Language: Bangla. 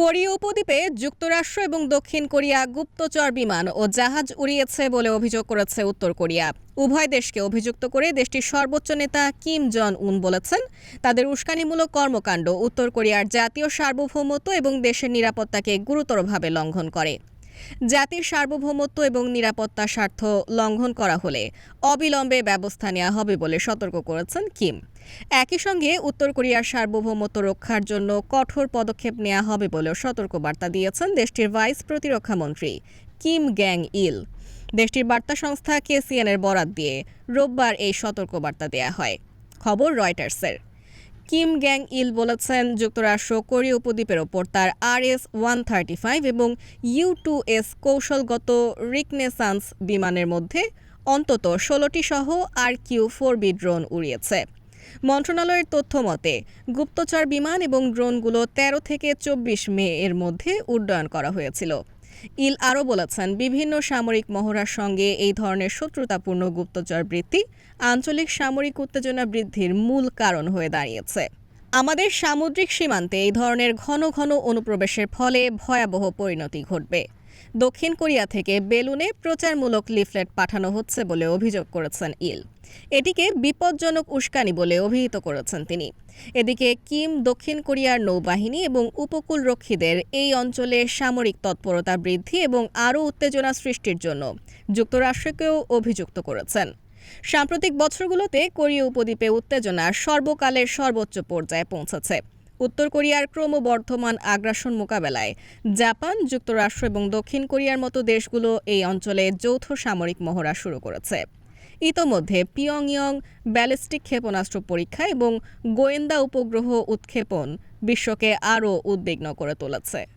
কোরীয় উপদ্বীপে যুক্তরাষ্ট্র এবং দক্ষিণ কোরিয়া গুপ্তচর বিমান ও জাহাজ উড়িয়েছে বলে অভিযোগ করেছে উত্তর কোরিয়া। উভয় দেশকে অভিযুক্ত করে দেশটির সর্বোচ্চ নেতা কিম জন উন বলেছেন, তাদের উস্কানিমূলক কর্মকাণ্ড উত্তর কোরিয়ার জাতীয় সার্বভৌমত্ব এবং দেশের নিরাপত্তাকে গুরুতরভাবে লঙ্ঘন করে। জাতির সার্বভৌমত্ব এবং নিরাপত্তা স্বার্থ লঙ্ঘন করা হলে অবিলম্বে ব্যবস্থা নেওয়া হবে বলে সতর্ক করেছেন কিম। একই সঙ্গে উত্তর কোরিয়ার সার্বভৌমত্ব রক্ষার জন্য কঠোর পদক্ষেপ নেওয়া হবে বলেও সতর্কবার্তা দিয়েছেন দেশটির ভাইস প্রতিরক্ষা মন্ত্রী কিম গ্যাং ইল দেশটির বার্তা সংস্থা কেসিএনের বরাত দিয়ে রোববার এই সতর্কবার্তা দেয়া হয়। খবর রয়টার্সের। কিম গ্যাং ইল বলেছেন যুক্তরাষ্ট্র কোরীয় উপদ্বীপের ওপর তার R S one thirty five এবং ইউ টু এস কৌশলগত রিকনেসান্স বিমানের মধ্যে অন্তত ষোলোটি সহ R Q four B drone উড়িয়েছে। মন্ত্রণালয়ের তথ্য মতে, গুপ্তচর বিমান এবং ড্রোনগুলো তেরো থেকে চব্বিশ মে এর মধ্যে উড্ডয়ন করা হয়েছিল। ইল আরও বলেছেন, বিভিন্ন সামরিক মহড়ার সঙ্গে এই ধরনের শত্রুতাপূর্ণ গুপ্তচর বৃত্তি আঞ্চলিক সামরিক উত্তেজনা বৃদ্ধির মূল কারণ হয়ে দাঁড়িয়েছে। আমাদের সামুদ্রিক সীমান্তে এই ধরনের ঘন ঘন অনুপ্রবেশের ফলে ভয়াবহ পরিণতি ঘটবে। দক্ষিণ কোরিয়া থেকে বেলুনে প্রচারমূলক লিফলেট পাঠানো হচ্ছে বলে অভিযোগ করেছেন ইল। এটিকে বিপজ্জনক উস্কানি বলে অভিহিত করেছেন তিনি। এদিকে কিম দক্ষিণ কোরিয়ার নৌবাহিনী এবং উপকূলরক্ষীদের এই অঞ্চলে সামরিক তৎপরতা বৃদ্ধি এবং আরও উত্তেজনা সৃষ্টির জন্য যুক্তরাষ্ট্রকেও অভিযুক্ত করেছেন। সাম্প্রতিক বছরগুলোতে কোরীয় উপদ্বীপে উত্তেজনা সর্বকালের সর্বোচ্চ পর্যায়ে পৌঁছেছে। উত্তর কোরিয়ার ক্রমবর্ধমান আগ্রাসন মোকাবেলায় জাপান, যুক্তরাষ্ট্র এবং দক্ষিণ কোরিয়ার মতো দেশগুলো এই অঞ্চলে যৌথ সামরিক মহড়া শুরু করেছে। ইতোমধ্যে পিয়ংইয়ং ব্যালিস্টিক ক্ষেপণাস্ত্র পরীক্ষা এবং গোয়েন্দা উপগ্রহ উৎক্ষেপণ বিশ্বকে আরও উদ্বিগ্ন করে তুলেছে।